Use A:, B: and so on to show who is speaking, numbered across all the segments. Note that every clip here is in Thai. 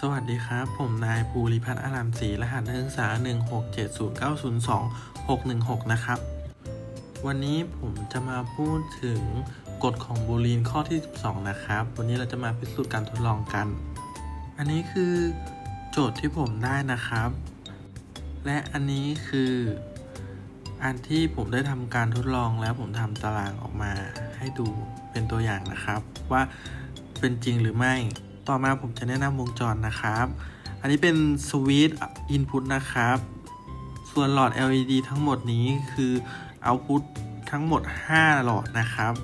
A: สวัสดีครับ ผมนายภูริพัฒน์อารามศรีรหัสนักศึกษา 1670902-616 นะครับ วันนี้ผมจะมาพูดถึงกฎของบูลีนข้อที่ 12 นะครับ วันนี้เราจะมาพิสูจน์การทดลองกัน อันนี้คือโจทย์ที่ผมได้นะครับ และอันนี้คืออันที่ผมได้ทำการทดลองแล้วผมทำตารางออกมาให้ดูเป็นตัวอย่างนะครับ ว่าเป็นจริงหรือไม่ ต่อมาผมจะแนะนำวงจรนะครับ อันนี้เป็นสวิตช์อินพุตนะครับ ส่วนหลอด LED ทั้งหมดนี้คือเอาพุตทั้งหมด 5 หลอดนะครับ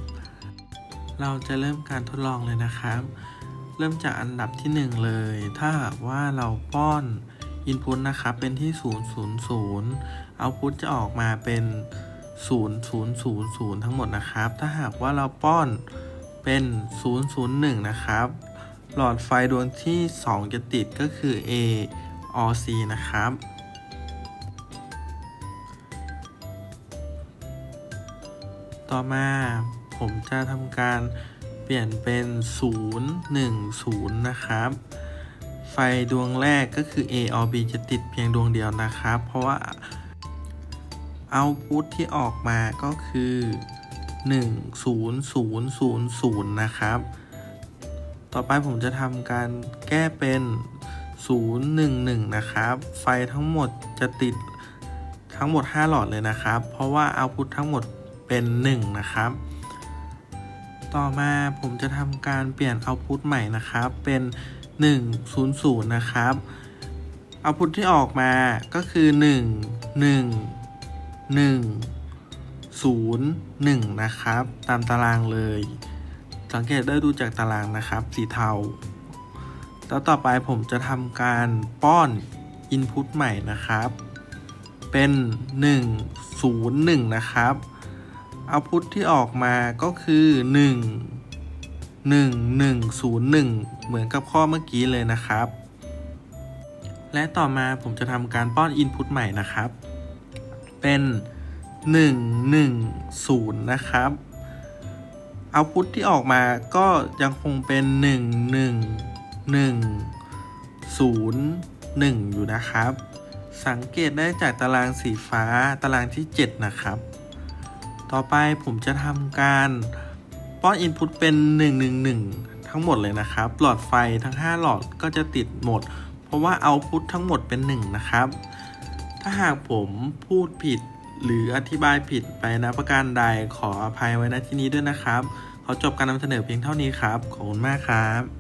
A: เราจะเริ่มการทดลองเลยนะครับ เริ่มจากอันดับที่ 1 เลย ถ้าหากว่าเราป้อน Input นะครับ เป็นที่ 000 Output จะออกมาเป็น0000 ทั้งหมดนะครับ ถ้าหากว่าเราป้อนเป็น 001 นะครับ หลอดไฟดวงที่ 2 จะติดก็คือ A or C นะครับ ต่อมาผมจะทำการเปลี่ยนเป็น 0 1 0 นะครับ ไฟดวงแรกก็คือ A or B จะติดเพียงดวงเดียวนะครับ เพราะว่าเอาพุตที่ออกมาก็คือ 1 0 0 0 0 นะครับ ต่อไปผมจะทำการแก้เป็น 0 1 1 นะครับ ไฟทั้งหมดจะติดทั้งหมด 5 หลอดเลยนะครับ เพราะว่าเอาพุตทั้งหมดเป็น 1 นะครับ ต่อมาผมจะทำการเปลี่ยนเอาพุตใหม่นะครับ เป็น 1 0 0 นะครับเอาพุตที่ออกมาก็คือ 1 1 1 0 1 นะครับ ตามตารางเลย สังเกตได้ดูจากตารางนะครับ สีเทา แล้วต่อไปผมจะทำการป้อน Input ใหม่นะครับ เป็น 1 0 1 นะครับเอาพุตที่ออกมาก็คือ 1 1 1 0 1 เหมือนกับข้อเมื่อกี้เลยนะครับ และต่อมาผมจะทำการป้อน Input ใหม่นะครับ เป็น 1 1 0 นะครับ เอาพุตที่ออกมาก็ยังคงเป็น 1 1 1 0 1 อยู่นะครับ สังเกตได้จากตารางสีฟ้าตารางที่ 7 นะครับ ต่อไปผมจะทำการป้อน Input เป็น 111 ทั้งหมดเลยนะครับ หลอดไฟทั้ง 5 หลอดก็จะติดหมด เพราะว่า Output ทั้งหมดเป็น 1 นะครับ ถ้าหากผมพูดผิด หรืออธิบายผิดไปนะประการใดขออภัยไว้ณที่นี้ด้วยนะครับ ขอจบการนำเสนอเพียงเท่านี้ครับ ขอบคุณมากครับ